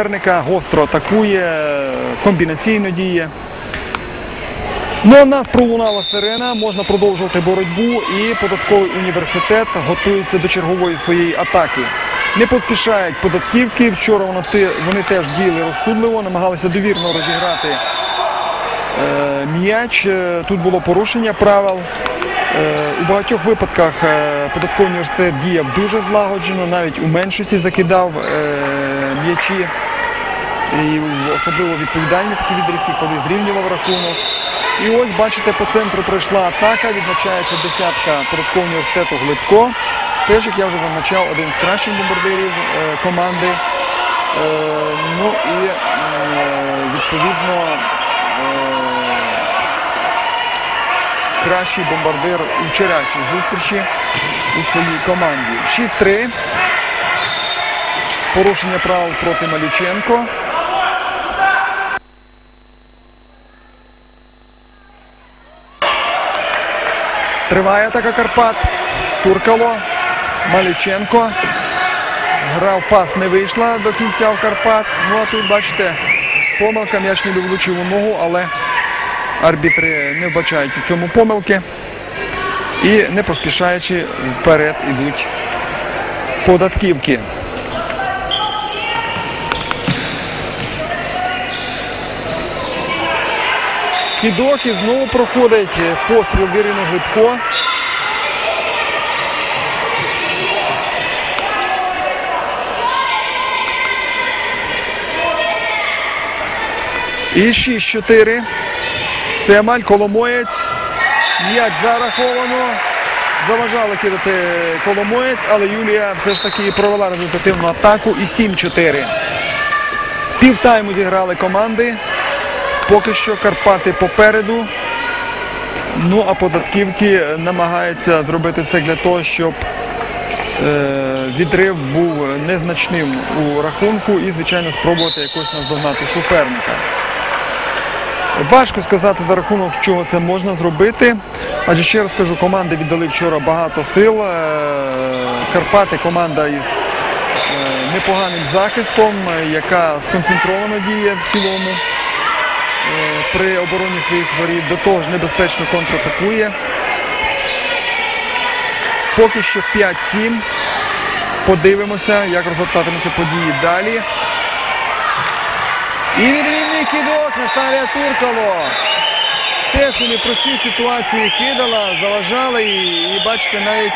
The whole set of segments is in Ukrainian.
суперника, гостро атакує, комбінаційно діє. Ну, в нас пролунала сирена, можна продовжувати боротьбу і податковий університет готується до чергової своєї атаки. Не поспішають податківки. Вчора вони, вони теж діяли розсудливо, намагалися довірно розіграти е, м'яч. Е, Тут було порушення правил. Е, У багатьох випадках е, податковий університет діяв дуже злагоджено, навіть у меншості закидав е, м'ячі. І особливо відповідальні такі відрізки, коли зрівнював рахунок. І ось бачите, по центру пройшла атака, відзначається десятка податкового університету Глибко. Теж, як я вже зазначав, один з кращих бомбардирів е, команди. Е, ну і е, відповідно е, кращий бомбардир у вчорашній зустрічі у своїй команді. 6-3. Порушення правил проти Маліченко. Триває атака Карпат. Туркало. Маліченко. Грав пас не вийшла до кінця в Карпат. Ну а тут, бачите, помилка, м'яч не влучив у ногу, але арбітри не вбачають у цьому помилки. І не поспішаючи вперед ідуть податківки. Кідок і знову проходить постріл Віріна Глибко. І 6-4. Семаль, Коломоєць. М'яч зараховано. Заважали кидати Коломоєць, але Юлія все ж таки провела результативну атаку і 7-4. Півтайму зіграли команди. Поки що Карпати попереду. Ну а податківки намагаються зробити все для того, щоб е, відрив був незначним у рахунку і, звичайно, спробувати якось наздогнати суперника. Важко сказати за рахунок, чого це можна зробити. Адже ще раз кажу, команди віддали вчора багато сил. Е, Карпати команда із е, непоганим захистом, яка сконцентровано діє в цілому при обороні своїх воріт. До того ж небезпечно контратакує. Поки що 5-7. Подивимося, як розгортатимуться події далі. І відмінний кидок Наталія Туркало. Теж у непростій ситуації кидала, заважала і, і бачите, навіть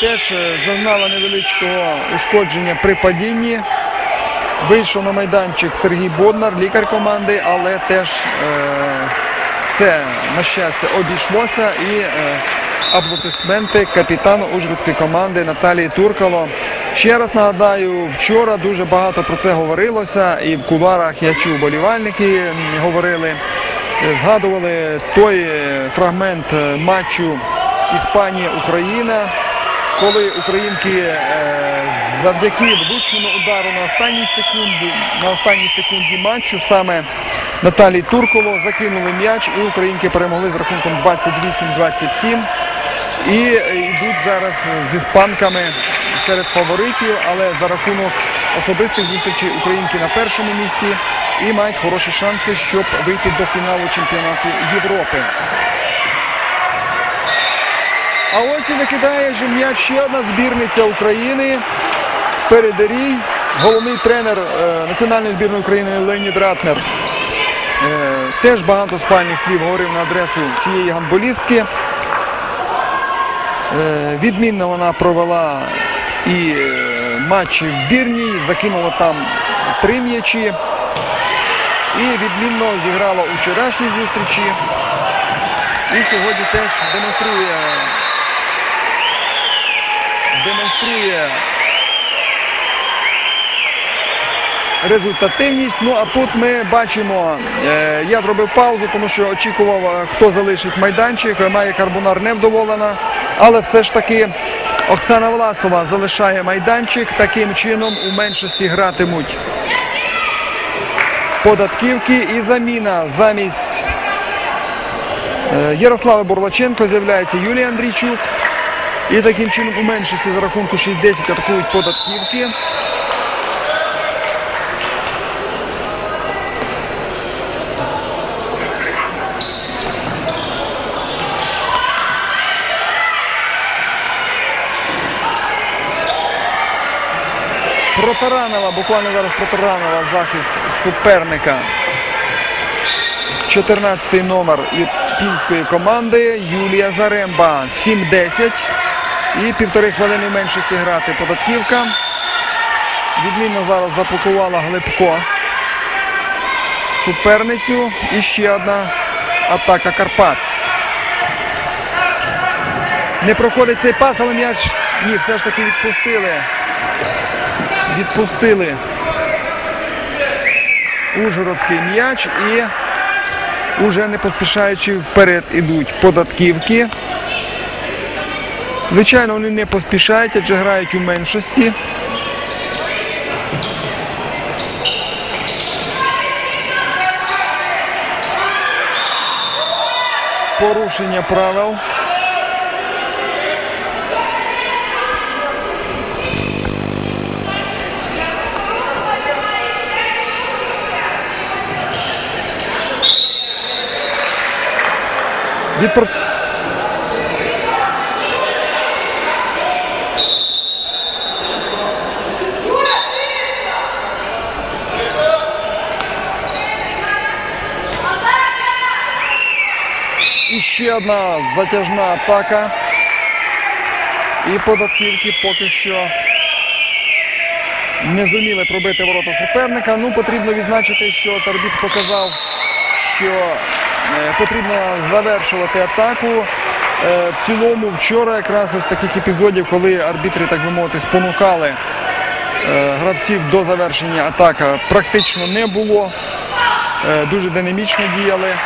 теж е, зазнала невеличкого ушкодження при падінні. Вийшов на майданчик Сергій Боднар, лікар команди, але теж це, на щастя, обійшлося і е, аплодисменти капітану Ужгородської команди Наталії Туркало. Ще раз нагадаю, вчора дуже багато про це говорилося, і в кулуарах я чув, болівальники говорили, е, згадували той е, фрагмент матчу Іспанія-Україна, коли українки завдяки влучному удару на останній секунді, на останній секунді матчу саме Наталії Турково закинули м'яч і українки перемогли з рахунком 28-27. І йдуть зараз з іспанками серед фаворитів, але за рахунок особистих зустрічей українки на першому місці і мають хороші шанси, щоб вийти до фіналу чемпіонату Європи. А ось і накидає же м'яч ще одна збірниця України. Передарій, головний тренер е, національної збірної України Леонід Ратнер. Е, теж багато спальних слів говорив на адресу цієї гандболістки. Е, відмінно вона провела і матч в збірній, закинула там три м'ячі. І відмінно зіграла у вчорашній зустрічі. І сьогодні теж демонструє демонструє результативність. Ну а тут ми бачимо, е, я зробив паузу, тому що очікував, е, хто залишить майданчик. Має Карбонар невдоволена, але все ж таки Оксана Власова залишає майданчик. Таким чином у меншості гратимуть податківки і заміна замість е, Ярослава Бурлаченко з'являється Юлія Андрійчук. І таким чином у меншості за рахунку 6-10 атакують податківки. Протаранила, буквально зараз протаранила захист суперника. 14-й номер ірпінської команди Юлія Заремба. 7-10. І півтори хвилини менше грати податківка. Відмінно зараз заблокувала Глибко суперницю. І ще одна атака Карпат. Не проходить цей пас, але м'яч ні, все ж таки відпустили. Відпустили Ужгородський м'яч і уже не поспішаючи вперед ідуть податківки. Звичайно, вони не поспішають, адже грають у меншості. Порушення правил. Від пор- І ще одна затяжна атака. І податківки поки що не зуміли пробити ворота суперника. Ну, потрібно відзначити, що Тарбіт показав, що потрібно завершувати атаку. Е, в цілому вчора якраз ось таких епізодів, коли арбітри, так би мовити, спонукали е, гравців до завершення атаки, практично не було. Е, дуже динамічно діяли. Е,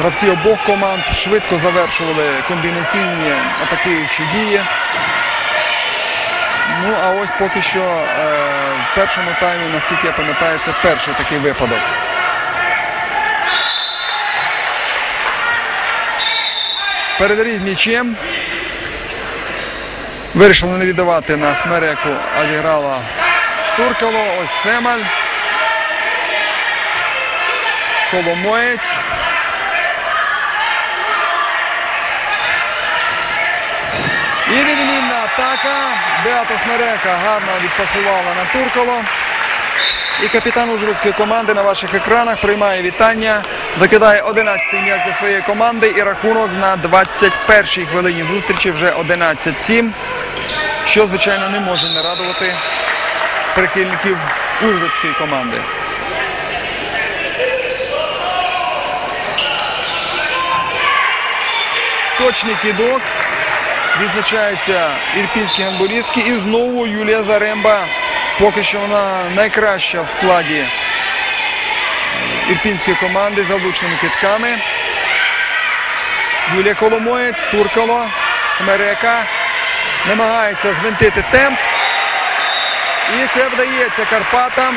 Гравці обох команд швидко завершували комбінаційні атакуючі дії. Ну, а ось поки що е, в першому таймі, наскільки я пам'ятаю, це перший такий випадок. Передарі м'ячем. Вирішили не віддавати на смереку, а зіграла Туркало. Ось Семаль. Коломоєць. І відмінна атака. Беата Смерека гарно відпасувала на Туркало. І капітан Ужгородської команди на ваших екранах приймає вітання. Закидає 11-й м'яч для своєї команди і рахунок на 21-й хвилині зустрічі вже 11-7. Що, звичайно, не може не радувати прихильників Ужгородської команди. Точний кидок. Відзначається ірпінський гандболістки. І знову Юлія Заремба. Поки що вона найкраща в складі ірпінської команди з влучними китками. Юлія Коломоєць, Туркало, Смерека намагається звинтити темп. І це вдається Карпатам.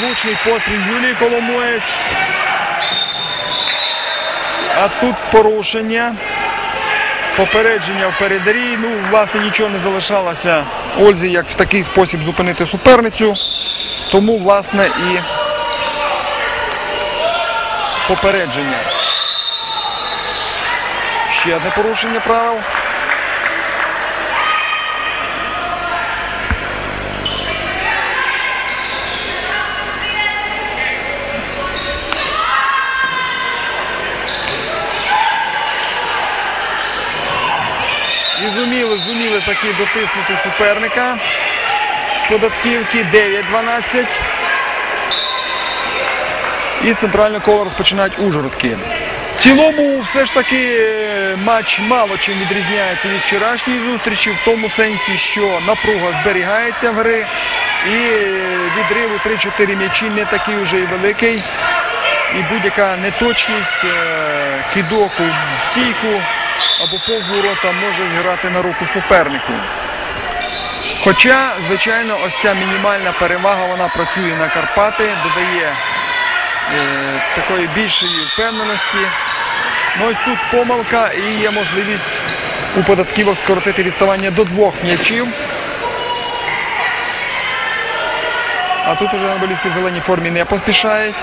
Влучний постріл Юлії Коломоєць. А тут порушення. Попередження в передарі. Ну, власне, нічого не залишалося Ользі, як в такий спосіб зупинити суперницю. Тому, власне, і попередження. Ще одне порушення правил. І зуміли, зуміли таки дотиснути суперника. Податківки 9-12. І з центрального кола розпочинають Ужгородки. В цілому все ж таки матч мало чим відрізняється від вчорашньої зустрічі, в тому сенсі, що напруга зберігається в гри і відрив у 3-4 м'ячі не такий вже і великий. І будь-яка неточність, е, кидок у стійку або повворота може зіграти на руку супернику. Хоча, звичайно, ось ця мінімальна перевага, вона працює на Карпати, додає Е, такої більшої впевненості. Ну ось тут помилка і є можливість у податківок скоротити відставання до двох м'ячів. А тут уже анболісти в зеленій формі не поспішають.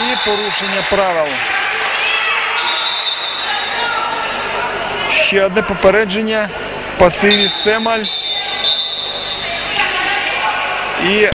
І порушення правил. Ще одне попередження. Пасиві Семаль. І